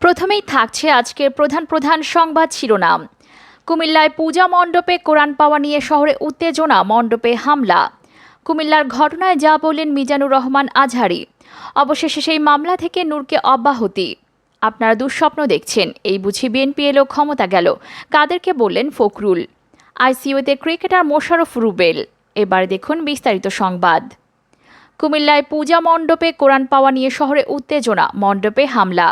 প্রথমেই থাকছে আজকের প্রধান প্রধান সংবাদ শিরোনাম। কুমিল্লায় পূজা মণ্ডপে কোরআন পাওয়া নিয়ে শহরে উত্তেজনা, মণ্ডপে হামলা। কুমিল্লার ঘটনায় যা বললেন মিজানুর রহমান আজহারি। অবশেষে সেই মামলা থেকে নূরকে অব্যাহতি। আপনারা দুঃস্বপ্ন দেখছেন, এই বুঝি বিএনপি এলো, ক্ষমতা গেল। কাদেরকে বললেন ফখরুল? আইসিইউতে ক্রিকেটার মোশারফ রুবেল। এবার দেখুন বিস্তারিত সংবাদ। কুমিল্লায় পূজা মণ্ডপে কোরআন পাওয়া নিয়ে শহরে উত্তেজনা, মণ্ডপে হামলা।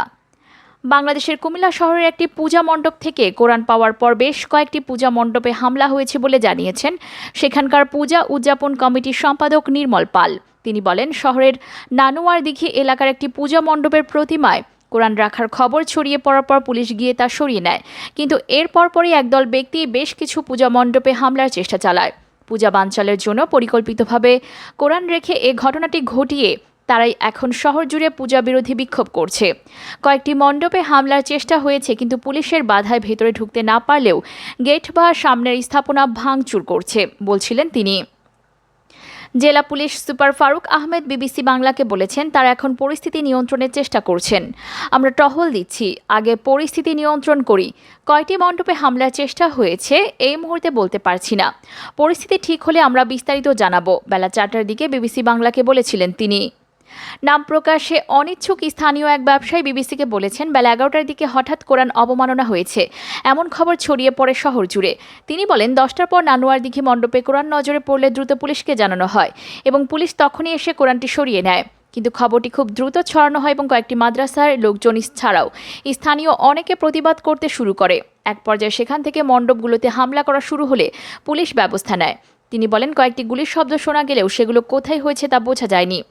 বাংলাদেশের কুমিল্লা শহরের একটি পূজা মণ্ডপ থেকে কোরআন পাওয়ার পর বেশ কয়েকটি পূজা মণ্ডপে হামলা হয়েছে বলে জানিয়েছেন সেখানকার পূজা উদযাপন কমিটির সম্পাদক নির্মল পাল। তিনি বলেন, শহরের নানুয়ার দিঘি এলাকার একটি পূজা মণ্ডপের প্রতিমায় কোরআন রাখার খবর ছড়িয়ে পড়ার পর পুলিশ গিয়ে তা সরিয়ে নেয়। কিন্তু এর পরপরই একদল ব্যক্তি বেশ কিছু পূজা মণ্ডপে হামলার চেষ্টা চালায়। পূজা বানচালের জন্য পরিকল্পিতভাবে কোরআন রেখে এ ঘটনাটি ঘটিয়ে তারাই এখন শহর জুড়ে পূজা বিরোধী বিক্ষোভ করছে। কয়েকটি মণ্ডপে হামলার চেষ্টা হয়েছে, কিন্তু পুলিশের বাধায় ভেতরে ঢুকতে না পারলেও গেট বা সামনের স্থাপনা ভাঙচুর করছে, বলছিলেন তিনি। জেলা police super Faruk Ahmed BBC বাংলাকে বলেছেন, তারা এখন পরিস্থিতি নিয়ন্ত্রণের চেষ্টা করছেন। আমরা টহল দিচ্ছি, আগে পরিস্থিতি নিয়ন্ত্রণ করি। কয়টি মণ্ডপে হামলার চেষ্টা হয়েছে, এই মুহূর্তে বলতে পারছি না। পরিস্থিতি ঠিক হলে আমরা বিস্তারিত জানাব। বেলা চারটার দিকে বিবিসি বাংলাকে বলেছিলেন তিনি। নাম প্রকাশে অনিচ্ছুক স্থানীয় এক ব্যবসায়ী বিবিসিকে বলেছেন, বেলা এগারোটার দিকে হঠাৎ কোরআন অবমাননা হয়েছে। এমন খবর ছড়িয়ে পড়ে শহর জুড়ে। তিনি বলেন, দশটার পর নানুয়ার দিঘি মণ্ডপে কোরআন নজরে পড়লে দ্রুত পুলিশকে জানানো হয় এবং পুলিশ তখনই এসে কোরআনটি সরিয়ে নেয়। কিন্তু খবরটি খুব দ্রুত ছড়ানো হয় এবং কয়েকটি মাদ্রাসার লোকজন ছাড়াও স্থানীয় অনেকে প্রতিবাদ করতে শুরু করে। এক পর্যায়ে সেখান থেকে মণ্ডপগুলোতে হামলা করা শুরু হলে পুলিশ ব্যবস্থা নেয়। তিনি বলেন, কয়েকটি গুলির শব্দ শোনা গেলেও সেগুলো কোথায় হয়েছে তা বোঝা যায়নি।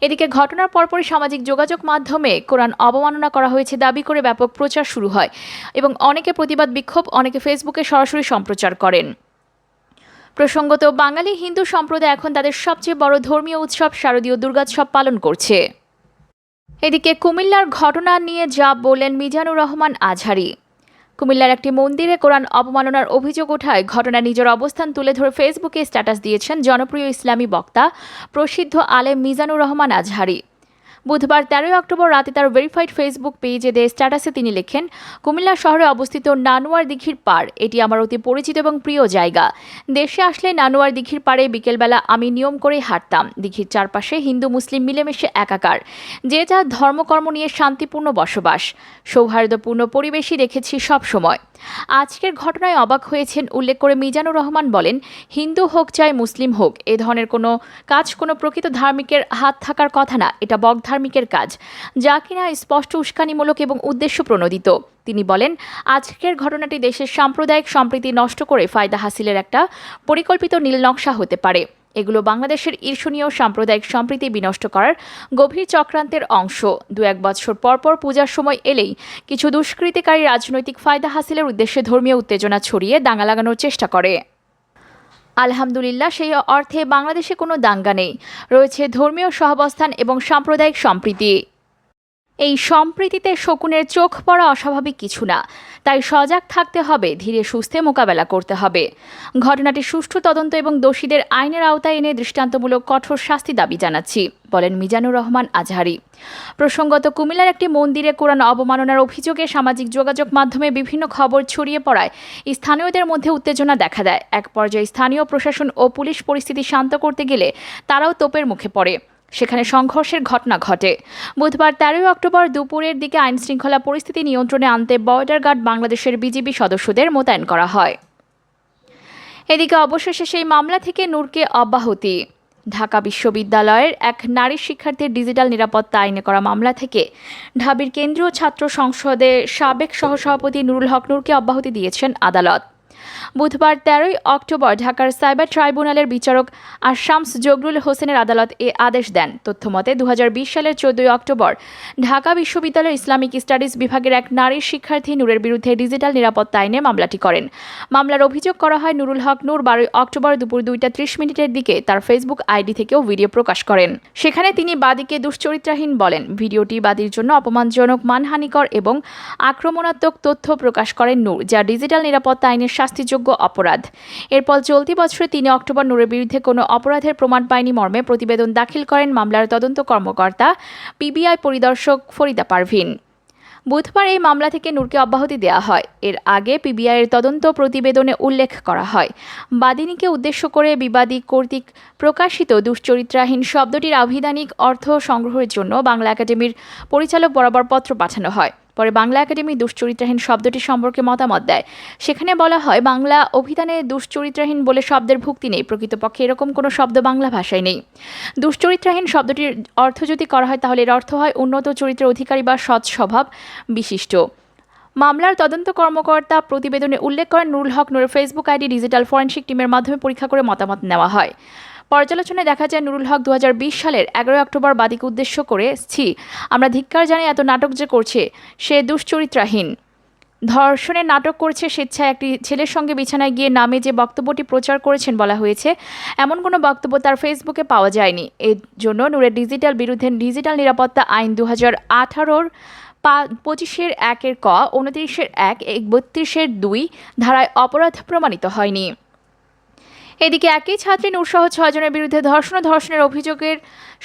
এদিকে ঘটনার পরপরই সামাজিক যোগাযোগ মাধ্যমে কোরআন অবমাননা করা হয়েছে দাবি করে ব্যাপক প্রচার শুরু হয় এবং অনেকে প্রতিবাদ বিক্ষোভ, অনেকে ফেসবুকে সরাসরি সম্প্রচার করেন। প্রসঙ্গত, বাঙালি হিন্দু সম্প্রদায় এখন তাদের সবচেয়ে বড় ধর্মীয় উৎসব শারদীয় দুর্গোৎসব পালন করছে। এদিকে কুমিল্লার ঘটনা নিয়ে যা বললেন মিজানুর রহমান আজহারি। কুমিল্লার একটি মন্দিরে কোরআন অবমাননার অভিযোগ ওঠায় ঘটনা নিজের অবস্থান তুলে ধরে ফেসবুকে স্ট্যাটাস দিয়েছেন জনপ্রিয় ইসলামী বক্তা প্রসিদ্ধ আলেম মিজানুর রহমান আজহারি। বুধবার তেরোই অক্টোবর রাতে তার ভেরিফাইড ফেসবুক পেজে দেয় স্ট্যাটাসে তিনি লেখেন, কুমিল্লা শহরে অবস্থিত নানুয়ার দিঘির পাড়। এটি আমার অতি পরিচিত এবং প্রিয় জায়গা। দেশে আসলে নানুয়ার দিঘির পাড়ে বিকেলবেলা আমি নিয়ম করে হাঁটতাম। দিঘির চারপাশে হিন্দু মুসলিম মিলেমিশে একাকার। যে যার ধর্মকর্ম নিয়ে শান্তিপূর্ণ বসবাস। সৌহার্দ্যপূর্ণ পরিবেশই দেখেছি সব সময় আজকের ঘটনায় অবাক হয়েছেন উল্লেখ করে মিজানুর রহমান বলেন, হিন্দু হোক চাই মুসলিম হোক, এ ধরনের কোনো কাজ কোনো প্রকৃত ধার্মিকের হাত থাকার কথা না। এটা বক ধার্মিকের কাজ, যা কিনা স্পষ্ট উস্কানিমূলক এবং উদ্দেশ্য প্রণোদিত। তিনি বলেন, আজকের ঘটনাটি দেশের সাম্প্রদায়িক সম্প্রীতি নষ্ট করে ফায়দা হাসিলের একটা পরিকল্পিত নীল নকশা হতে পারে। এগুলো বাংলাদেশের ঈর্ষণীয় সাম্প্রদায়িক সম্প্রীতি বিনষ্ট করার গভীর চক্রান্তের অংশ। দু এক বছর পরপর পূজার সময় এলেই কিছু দুষ্কৃতিকারী রাজনৈতিক ফায়দা হাসিলের উদ্দেশ্যে ধর্মীয় উত্তেজনা ছড়িয়ে দাঙ্গা লাগানোর চেষ্টা করে। আলহামদুলিল্লাহ সেই অর্থে বাংলাদেশে কোনো দাঙ্গা নেই। রয়েছে ধর্মীয় সহাবস্থান এবং সাম্প্রদায়িক সম্প্রীতি। এই সম্প্রীতিতে শকুনের চোখ পড়া অস্বাভাবিক কিছু না। তাই সজাগ থাকতে হবে, ধীরে সুস্থে মোকাবেলা করতে হবে। ঘটনাটি সুষ্ঠু তদন্ত এবং দোষীদের আইনের আওতায় এনে দৃষ্টান্তমূলক কঠোর শাস্তি দাবি জানাচ্ছি, বলেন মিজানুর রহমান আজহারি। প্রসঙ্গত, কুমিল্লার একটি মন্দিরে কোরআন অবমাননার অভিযোগে সামাজিক যোগাযোগ মাধ্যমে বিভিন্ন খবর ছড়িয়ে পড়ায় স্থানীয়দের মধ্যে উত্তেজনা দেখা দেয়। এক পর্যায়ে স্থানীয় প্রশাসন ও পুলিশ পরিস্থিতি শান্ত করতে গেলে তারাও তোপের মুখে পড়ে। সেখানে সংঘর্ষের ঘটনা ঘটে। বুধবার তেরোই অক্টোবর দুপুরের দিকে আইন শৃঙ্খলা পরিস্থিতি নিয়ন্ত্রণে আনতে বর্ডার গার্ড বাংলাদেশের বিজিবি সদস্যদের মোতায়েন করা হয়। এদিকে অবশেষে সেই মামলা থেকে নূরকে অব্যাহতি। ঢাকা বিশ্ববিদ্যালয়ের এক নারী শিক্ষার্থীর ডিজিটাল নিরাপত্তা আইনে করা মামলা থেকে ঢাবির কেন্দ্রীয় ছাত্র সংসদে সাবেক সহসভাপতি নুরুল হক নূরকে অব্যাহতি দিয়েছেন আদালত। বুধবার তেরোই অক্টোবর ঢাকার সাইবার ট্রাইব্যুনালের বিচারক আশামস জগরুল হোসেনের আদালত এ আদেশ দেন। তথ্যমতে দু সালের চোদ্দই অক্টোবর ঢাকা বিশ্ববিদ্যালয়ের ইসলামিক স্টাডিজ বিভাগের এক নারী শিক্ষার্থী নূরের বিরুদ্ধে ডিজিটাল নিরাপত্তা আইনে মামলাটি করেন। মামলার অভিযোগ করা হয়, নুরুল হক নূর বারোই অক্টোবর দুপুর দুইটা ত্রিশ মিনিটের দিকে তার ফেসবুক আইডি থেকেও ভিডিও প্রকাশ করেন। সেখানে তিনি বাদীকে দুশ্চরিত্রাহীন বলেন। ভিডিওটি বাদীর জন্য অপমানজনক, মানহানিকর এবং আক্রমণাত্মক তথ্য প্রকাশ করেন নূর, যা ডিজিটাল নিরাপত্তা আইনের শাস্তিযোগ্য অপরাধ। এরপর চলতি বছরে তিন অক্টোবর নূরের বিরুদ্ধে কোনো অপরাধের প্রমাণ পায়নি মর্মে প্রতিবেদন দাখিল করেন মামলার তদন্ত কর্মকর্তা, পিবিআই পরিদর্শক ফরিদা পারভিন। বুধবার এই মামলা থেকে নূরকে অব্যাহতি দেওয়া হয়। এর আগে পিবিআইয়ের তদন্ত প্রতিবেদনে উল্লেখ করা হয়। বাদিনীকে উদ্দেশ্য করে বিবাদী কর্তৃক প্রকাশিত দুশ্চরিত্রাহীন শব্দটির আভিধানিক অর্থ সংগ্রহের জন্য বাংলা একাডেমির পরিচালক বরাবর পত্র পাঠানো হয়। পরে বাংলা একাডেমি দুশ্চরিত্রাহীন শব্দটি সম্পর্কে মতামত দেয়। সেখানে বলা হয়, বাংলা অভিধানে দুশ্চরিত্রাহীন বলে শব্দের ভুক্তি নেই। প্রকৃতপক্ষে এরকম কোনো শব্দ বাংলা ভাষায় নেই। দুশ্চরিত্রাহীন শব্দটির অর্থ যদি করা হয়, তাহলে এর অর্থ হয় উন্নত চরিত্রের অধিকারী বা সৎ স্বভাব বিশিষ্ট। মামলার তদন্ত কর্মকর্তা প্রতিবেদনে উল্লেখ করেন, নুরুল হক নুরের ফেসবুক আইডি ডিজিটাল ফরেনসিক টিমের মাধ্যমে পরীক্ষা করে মতামত নেওয়া হয়। পর্যালোচনায় দেখা যায় নুরুল হক দু হাজার বিশ সালের এগারোই অক্টোবর বাদীকে উদ্দেশ্য করে, ছি, আমরা ধিক্কার জানি এত নাটক যে করছে, সে দুশ্চরিত্রাহীন। ধর্ষণের নাটক করছে স্বেচ্ছায় একটি ছেলের সঙ্গে বিছানায় গিয়ে নামে যে বক্তব্যটি প্রচার করেছেন বলা হয়েছে, এমন কোনো বক্তব্য তার ফেসবুকে পাওয়া যায়নি। এর জন্য নূরের ডিজিটাল বিরুদ্ধে ডিজিটাল নিরাপত্তা আইন দু হাজার আঠারোর পঁচিশের একের ক, উনত্রিশের এক বত্রিশের দুই ধারায় অপরাধ প্রমাণিত হয়নি। এদিকে একই ছাত্রী নূরসহ ছয়জনের বিরুদ্ধে ধর্ষণ ধর্ষণের অভিযোগের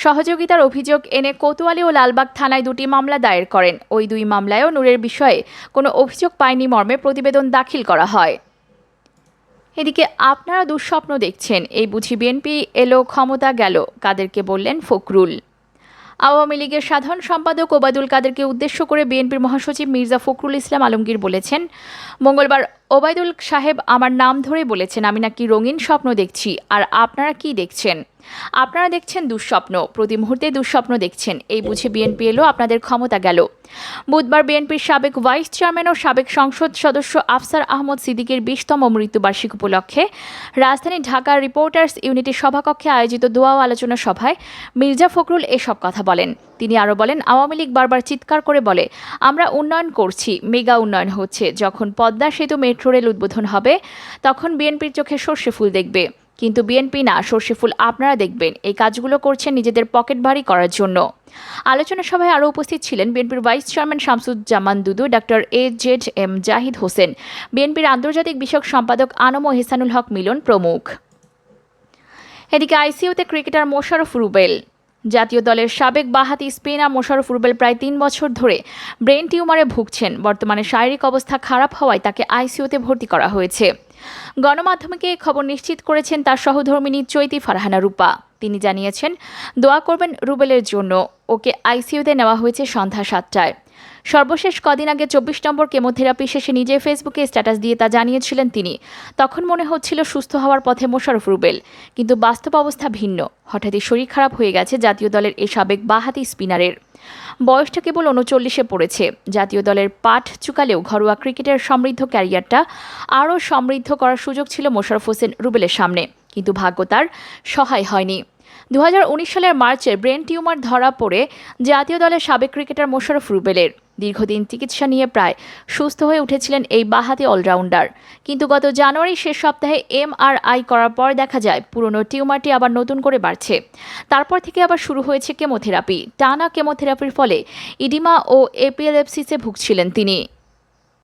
সহযোগিতার অভিযোগ এনে কোতোয়ালি ও লালবাগ থানায় দুটি মামলা দায়ের করেন। ওই দুই মামলায়ও নূরের বিষয়ে কোনো অভিযোগ পায়নি মর্মে প্রতিবেদন দাখিল করা হয়। এদিকে আপনারা দুঃস্বপ্ন দেখছেন, এই বুঝি বিএনপি এলো, ক্ষমতা গেল, কাদেরকে বললেন ফখরুল। আওয়ামী লীগের সাধারণ সম্পাদক ওবায়দুল কাদেরকে উদ্দেশ্য করে বিএনপির মহাসচিব মির্জা ফখরুল ইসলাম আলমগীর বলেছেন, মঙ্গলবার ওবায়দুল সাহেব আমার নাম ধরে বলেছেন, আমি নাকি রঙিন স্বপ্ন দেখছি, আর আপনারা কি দেখছেন? আপনারা দেখছেন দুঃস্বপ্ন। প্রতি মুহূর্তে দুঃস্বপ্ন দেখছেন। এই বুঝে বিএনপি এলো, আপনাদের ক্ষমতা গেল। বুধবার বিএনপির সাবেক ভাইস চেয়ারম্যান ও সাবেক সংসদ সদস্য আফসার আহমদ সিদ্দিকের বিশতম মৃত্যুবার্ষিকী উপলক্ষে রাজধানী ঢাকার রিপোর্টার্স ইউনিটির সভাকক্ষে আয়োজিত দোয়া আলোচনা সভায় মির্জা ফখরুল এসব কথা বলেন। তিনি আরও বলেন, আওয়ামী লীগ বারবার চিৎকার করে বলে, আমরা উন্নয়ন করছি, মেগা উন্নয়ন হচ্ছে। যখন পদ্মা সেতু মেট্রো রেল উদ্বোধন হবে, তখন বিএনপির চোখে সর্ষে ফুল দেখবে কিন্তু বিএনপি না, সর্ষেফুল আপনারা দেখবেন। এই কাজগুলো করছেন নিজেদের পকেট ভারী করার জন্য। আলোচনা সভায় আরও উপস্থিত ছিলেন বিএনপির vice chairman Shamsuzzaman Dudu doctor A Z M Zahid Hossain. বিএনপির আন্তর্জাতিক বিষয়ক সম্পাদক আনম হেসানুল হক মিলন প্রমুখ। এদিকে আইসিউতে ক্রিকেটার মোশারফ রুবেল। জাতীয় দলের সাবেক বাহাতি স্পিনার মোশারফ রুবেল প্রায় তিন বছর ধরে ব্রেন টিউমারে ভুগছেন। বর্তমানে শারীরিক অবস্থা খারাপ হওয়ায় তাকে আইসিইউতে ভর্তি করা হয়েছে। গণমাধ্যমকে এই খবর নিশ্চিত করেছেন তার সহধর্মিনী চৈতি ফারহানা রূপা। তিনি জানিয়েছেন, দোয়া করবেন রুবেলের জন্য। ওকে আইসিইউতে নেওয়া হয়েছে সন্ধ্যা সাতটায়। সর্বশেষ কদিন আগে চব্বিশ নম্বর কেমোথেরাপি শেষে নিজে ফেসবুকে স্ট্যাটাস দিয়ে তা জানিয়েছিলেন তিনি। তখন মনে হচ্ছিল সুস্থ হওয়ার পথে মোশারফ রুবেল, কিন্তু বাস্তব অবস্থা ভিন্ন। হঠাৎই শরীর খারাপ হয়ে গেছে জাতীয় দলের এই সাবেক বাহাতি স্পিনারের। বয়সটা কেবল উনচল্লিশে পড়েছে। জাতীয় দলের পাঠ চুকালেও ঘরোয়া ক্রিকেটের সমৃদ্ধ ক্যারিয়ারটা আরও সমৃদ্ধ করার সুযোগ ছিল মোশারফ হোসেন রুবেলের সামনে। কিন্তু ভাগ্য তার সহায় হয়নি। দু হাজার উনিশ সালের মার্চে ব্রেন টিউমার ধরা পড়ে জাতীয় দলের সাবেক ক্রিকেটার মোশারফ রুবেলের। দীর্ঘদিন চিকিৎসা নিয়ে প্রায় সুস্থ হয়ে উঠেছিলেন এই বাহাতি অলরাউন্ডার। কিন্তু গত জানুয়ারি শেষ সপ্তাহে এমআরআই করার পর দেখা যায়, পুরনো টিউমারটি আবার নতুন করে বাড়ছে। তারপর থেকে আবার শুরু হয়েছে কেমোথেরাপি। টানা কেমোথেরাপির ফলে ইডিমা ও এপিএলএফসিসে ভুগছিলেন তিনি।